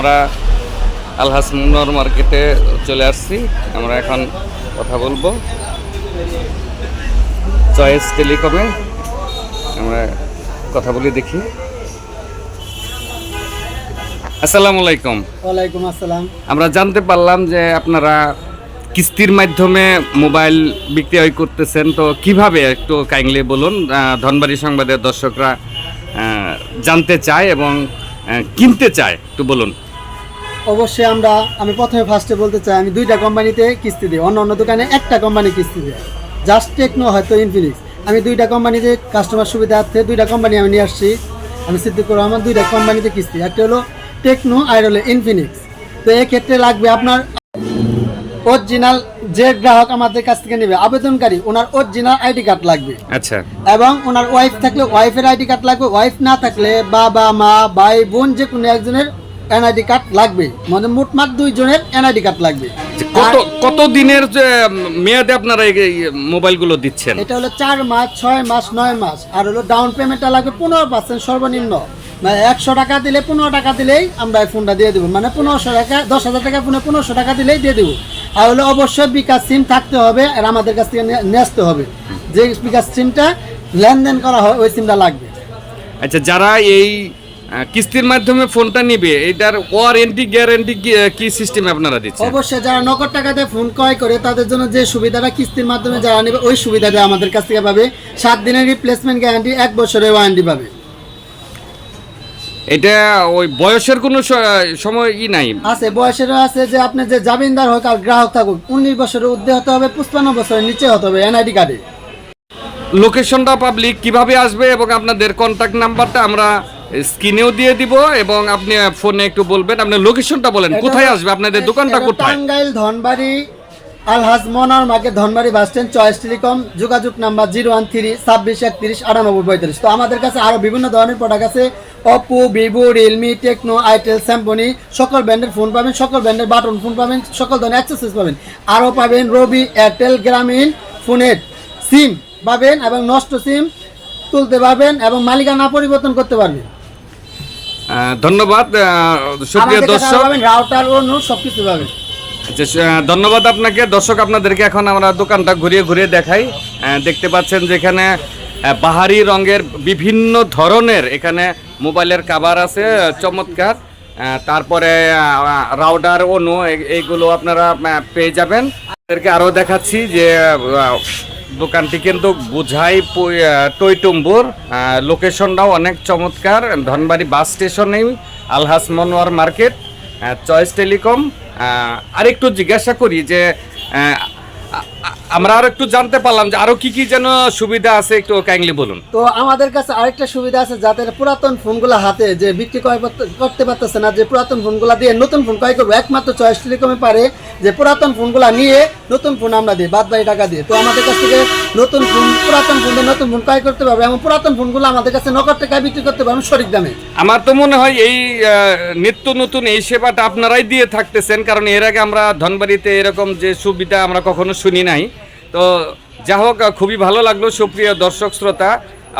আমরা আলহাস মুন্নর মার্কেটে চলে আসছি। আমরা এখন কথা বলব। চয়েস টেলিকমে আমরা কথা বলি দেখি। আসসালামু আলাইকুম। ওয়ালাইকুম আসসালাম। আমরা জানতে পারলাম যে আপনারা কিস্তির মাধ্যমে মোবাইল বিক্রয় করতেছেন। তো কীভাবে একটু কাইন্ডলি বলুন ধনবাড়ি সংবাদের দর্শকরা জানতে চায় এবং কিনতে চায় একটু বলুন। অবশ্যই আমরা আমি প্রথমে ফার্স্টে বলতে চাই আমি দুইটা কোম্পানিতে কিস্তি দিই। অন্য অন্য দোকানে একটা কোম্পানি কিস্তি দিই। জাস্ট টেকনো হয়তো ইনফিনিক্স আমি দুইটা কোম্পানিতে কাস্টমার সুবিধার্থে দুইটা কোম্পানি আমি নিয়ে আসছি। আমি সিদ্দিকুর রহমান দুইটা কোম্পানিতে কিস্তি। একটা হলো টেকনো আর হলো ইনফিনিক্স তো এক্ষেত্রে লাগবে আপনার অরিজিনাল যে গ্রাহক আমাদের কাছ থেকে নেবে আবেদনকারী ওনার অরিজিনাল আইডি কার্ড লাগবে। আচ্ছা। এবং ওনার ওয়াইফ থাকলে ওয়াইফের আইডি কার্ড লাগবে। ওয়াইফ না থাকলে বাবা মা ভাই বোন যে কোনো একজনের এনআইডি কার্ড লাগবে। মানে মোটমাট দুইজনের এনআইডি কার্ড লাগবে। কত কত দিনের যে মেয়াদে আপনারা এই মোবাইলগুলো দিচ্ছেন? এটা হলো চার মাস ছয় মাস নয় মাস। আর হলো ডাউন পেমেন্টটা লাগবে পনেরো পার্সেন্ট সর্বনিম্ন। মানে একশো টাকা দিলে পনেরো টাকা দিলেই আমরা ফোনটা দিয়ে দেবো। মানে পনেরোশো টাকা দশ হাজার টাকা ফোনে পনেরোশো টাকা দিলেই দিয়ে দেবো। আর হলো অবশ্যই বিকাশ সিম থাকতে হবে আর আমাদের কাছ থেকে নিয়ে আসতে হবে। যে বিকাশ সিমটা লেনদেন করা হয় ওই সিমটা লাগবে। আচ্ছা যারা এই কিস্তির মাধ্যমে ফোনটা নিবে এটার ওয়ারেন্টি গ্যারান্টি কি সিস্টেম আপনারা দিচ্ছেন? অবশ্যই যারা নগদ টাকাতে ফোন ক্রয় করে তাদের জন্য যে সুবিধাটা কিস্তির মাধ্যমে যারা নেবে ওই সুবিধাটা আমাদের কাছ থেকে পাবে। সাত দিনের রিপ্লেসমেন্ট গ্যারান্টি এক বছরের ওয়ারেন্টি পাবে। এটা ওই বয়সের কোনো সময় ই নাই? আছে বয়সেরও আছে যে আপনি যে জামিনদার হোক আর গ্রাহক থাকুক উনিশ বছরের ঊর্ধ্বে হতে হবে পঁচপান্ন বছরের নিচে হতে হবে এনআইডি কার্ডে। লোকেশনটা পাবলিক কীভাবে আসবে এবং আপনাদের কন্ট্যাক্ট নাম্বারটা আমরা স্ক্রিনেও দিয়ে দিব এবং আপনি ফোনে একটু বলবেন। আপনার লোকেশনটা বলেন। কোথায় আসবে? আপনাদের দোকানটা কোথায়? Tangail Dhanbari Alhaj Monar market Dhanbari bus stand choice telecom যোগাযোগ নাম্বার জিরো ওয়ান থ্রি ছাব্বিশ একত্রিশ আটানব্বই পঁয়ত্রিশ তো আমাদের কাছে আরও বিভিন্ন ধরনের প্রোডাক্ট আছে। Oppo Vivo Realme Tecno itel Symphony সকল ব্র্যান্ডের ফোন পাবেন সকল ব্র্যান্ডের বাটন ফোন পাবেন সকল ধরনের অ্যাক্সেসরিজ পাবেন। আরও পাবেন রবি এয়ারটেল গ্রামীণ ফোনের সিম পাবেন এবং নষ্ট সিম তুলতে পারবেন এবং মালিকানা পরিবর্তন করতে পারবেন। ধন্যবাদ সুপ্রিয় দর্শক। আরও পাবেন রাউটার ও নোট সব কিছু পাবেন আচ্ছা, ধন্যবাদ আপনাকে। দর্শক আপনাদেরকে এখন আমরা দোকানটা ঘুরিয়ে ঘুরিয়ে দেখাই। দেখতে পাচ্ছেন যে এখানে আহ, বাহারি রঙের বিভিন্ন ধরনের এখানে মোবাইলের কাভার আছে চমৎকার। তারপরে রাউডার অনু এইগুলো আপনারা পেয়ে যাবেন। আরও দেখাচ্ছি যে দোকানটি কিন্তু বুঝাই টইটুম্বুর। লোকেশনটাও অনেক চমৎকার। Dhanbari bus স্টেশনেই Alhaj Monowar market choice telecom. আহ, আরেকটু জিজ্ঞাসা করি যে আমরা আর একটু জানতে পারলাম যে আরও কি কি যেন সুবিধা আছে একটু কাইন্ডলি বলুন। তো আমাদের কাছে আরেকটা সুবিধা আছে যাতে পুরাতন ফোনগুলো হাতে যে বিক্রি করতে পারতেছে না যে পুরাতন ফোনগুলো দিয়ে নতুন ফোন ক্রয় করব একমাত্র চয়েস টেলিকমে পারে যে পুরাতন ফোনগুলো নিয়ে নতুন ফোন আমরা দিই, বাদ বাকি টাকা দিয়ে। তো আমাদের কাছ থেকে নতুন ফোন, পুরাতন ফোন দিয়ে নতুন ফোন ক্রয় করতে পারবে। এবং পুরাতন ফোনগুলো আমাদের কাছে নগদ টাকায় বিক্রি করতে পারবেন সঠিক দামে। আমার তো মনে হয় এই নিত্য নতুন এই সেবাটা আপনারাই দিয়ে থাকতেছেন, কারণ এর আগে আমরা ধনবাড়িতে এরকম যে সুবিধা আমরা কখনো শুনি নাই। তো যা হোক খুবই ভালো লাগল, সুপ্রিয় দর্শক শ্রোতা।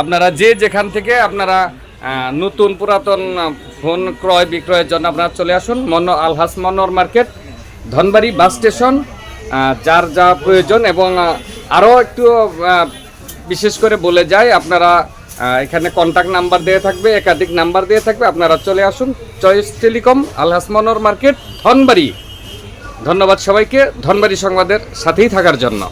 আপনারা যে যেখান থেকে আপনারা নতুন পুরাতন ফোন ক্রয় বিক্রয়ের জন্য আপনারা চলে আসুন, মন Alhaj মনোর market. Dhanbari bus station যার যা প্রয়োজন এবং আরও একটু বিশেষ করে বলে যায় আপনারা এখানে কন্ট্যাক্ট নাম্বার দেওয়া থাকবে, একাধিক নাম্বার দেওয়া থাকবে, আপনারা চলে আসুন। Choice telecom Alhaj Monar market, Dhanbari. ধন্যবাদ সবাইকে, ধনবাড়ি সংবাদের সাথেই থাকার জন্য।